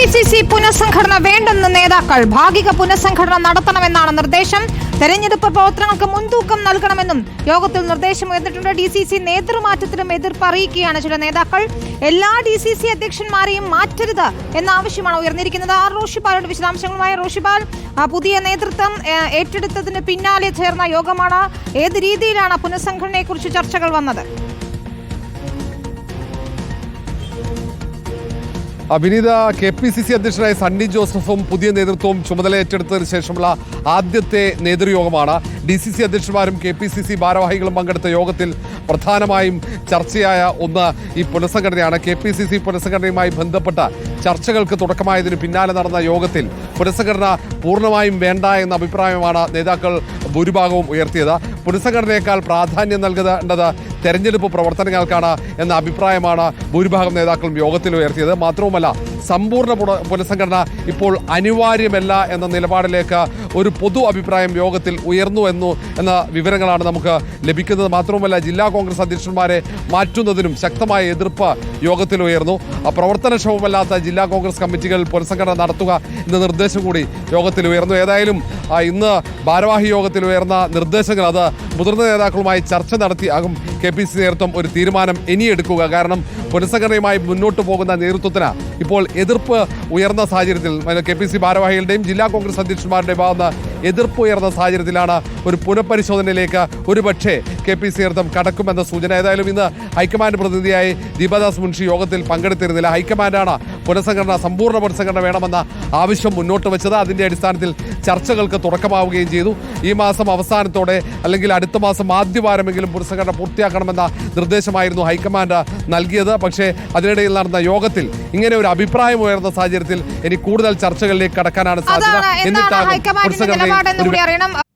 P C C പുനഃസംഘടന വേണ്ടെന്ന് നേതാക്കൾ ഭാഗിക പുനഃസംഘടന നടത്തണമെന്നാണ് നിർദ്ദേശം. തെരഞ്ഞെടുപ്പ് പ്രവർത്തനങ്ങൾക്ക് മുൻതൂക്കം നൽകണമെന്നും യോഗത്തിൽ നിർദ്ദേശം ഉയർന്നിട്ടുണ്ട്. ഡി സി സി നേതൃമാറ്റത്തിനും എതിർപ്പ് അറിയിക്കുകയാണ് ചില നേതാക്കൾ. എല്ലാ ഡി സി സി അധ്യക്ഷന്മാരെയും മാറ്റരുത് എന്ന ആവശ്യമാണ് ഉയർന്നിരിക്കുന്നത്. ആർ റോഷിപാലിന്റെ വിശദാംശങ്ങളുമായ റോഷിപാൽ പുതിയ നേതൃത്വം ഏറ്റെടുത്തതിന് പിന്നാലെ ചേർന്ന യോഗമാണ്. ഏത് രീതിയിലാണ് പുനഃസംഘടനയെക്കുറിച്ച് ചർച്ചകൾ വന്നത്? അഭിനീത കെ പി സി സി അധ്യക്ഷനായ സണ്ണി ജോസഫും പുതിയ നേതൃത്വവും ചുമതല ഏറ്റെടുത്തതിന് ശേഷമുള്ള ആദ്യത്തെ നേതൃയോഗമാണ്. ഡി സി സി അധ്യക്ഷന്മാരും കെ പി സി സി ഭാരവാഹികളും പങ്കെടുത്ത യോഗത്തിൽ പ്രധാനമായും ചർച്ചയായ ഒന്ന് ഈ പുനഃസംഘടനയാണ്. കെ പി സി സി പുനഃസംഘടനയുമായി ബന്ധപ്പെട്ട ചർച്ചകൾക്ക് തുടക്കമായതിന് പിന്നാലെ നടന്ന യോഗത്തിൽ പുനഃസംഘടന പൂർണമായും വേണ്ട എന്ന അഭിപ്രായമാണ് നേതാക്കൾ ഭൂരിഭാഗവും ഉയർത്തിയത്. പുനഃസംഘടനയേക്കാൾ പ്രാധാന്യം നൽകേണ്ടത് തെരഞ്ഞെടുപ്പ് പ്രവർത്തനങ്ങൾക്കാണ് എന്ന അഭിപ്രായമാണ് ഭൂരിഭാഗം നേതാക്കളും യോഗത്തിൽ ഉയർത്തിയത്. മാത്രവുമല്ല സമ്പൂർണ പുന- പുനഃസംഘടന ഇപ്പോൾ അനിവാര്യമല്ല എന്ന നിലപാടിലേക്ക് ഒരു പൊതു അഭിപ്രായം യോഗത്തിൽ ഉയർന്നു എന്നു എന്ന വിവരങ്ങളാണ് നമുക്ക് ലഭിക്കുന്നത്. മാത്രവുമല്ല ജില്ലാ കോൺഗ്രസ് അധ്യക്ഷന്മാരെ മാറ്റുന്നതിനും ശക്തമായ എതിർപ്പ് യോഗത്തിൽ ഉയർന്നു. പ്രവർത്തനക്ഷമമല്ലാത്ത ജില്ലാ കോൺഗ്രസ് കമ്മിറ്റികൾ പുനഃസംഘടന നടത്തുക എന്ന നിർദ്ദേശം കൂടി യോഗത്തിൽ ഉയർന്നു. ഏതായാലും ഇന്ന് ഭാരവാഹി യോഗത്തിൽ ഉയർന്ന നിർദ്ദേശങ്ങൾ അത് മുതിർന്ന നേതാക്കളുമായി ചർച്ച നടത്തിയാകും. കെ പി സി നേതൃത്വം ഒരു തീരുമാനം ഇനിയെടുക്കുക. കാരണം പുനഃസംഘടനയുമായി മുന്നോട്ട് പോകുന്ന നേതൃത്വത്തിന് ഇപ്പോൾ എതിർപ്പ് ഉയർന്ന സാഹചര്യത്തിൽ കെ പി സി ഭാരവാഹികളുടെയും ജില്ലാ കോൺഗ്രസ് അധ്യക്ഷന്മാരുടെയും ഭാഗത്ത് എതിർപ്പ് ഉയർന്ന സാഹചര്യത്തിലാണ് ഒരു പുനഃപരിശോധനയിലേക്ക് ഒരുപക്ഷേ കെ പി സി നേതൃത്വം കടക്കുമെന്ന സൂചന. ഏതായാലും ഇന്ന് ഹൈക്കമാൻഡ് പ്രതിനിധിയായി ദീപദാസ് മുൻഷി യോഗത്തിൽ പങ്കെടുത്തിരുന്നില്ല. ഹൈക്കമാൻഡാണ് പുനഃസംഘടന സമ്പൂർണ പുനഃസംഘടന വേണമെന്ന ആവശ്യം മുന്നോട്ട് വെച്ചത്. അതിന്റെ അടിസ്ഥാനത്തിൽ ചർച്ചകൾക്ക് തുടക്കമാവുകയും ചെയ്തു. ഈ മാസം അവസാനത്തോടെ അല്ലെങ്കിൽ അടുത്ത മാസം ആദ്യവാരമെങ്കിലും പുനഃസംഘടന പൂർത്തിയാക്കണമെന്ന നിർദ്ദേശമായിരുന്നു ഹൈക്കമാൻഡ് നൽകിയത്. പക്ഷേ അതിനിടയിൽ നടന്ന യോഗത്തിൽ ഇങ്ങനെ ഒരു അഭിപ്രായം ഉയർന്ന സാഹചര്യത്തിൽ ഇനി കൂടുതൽ ചർച്ചകളിലേക്ക് കടക്കാനാണ് സാധ്യത. എന്നിട്ടാണ് എന്നിട്ടാകും ഹൈക്കമാൻഡിന്റെ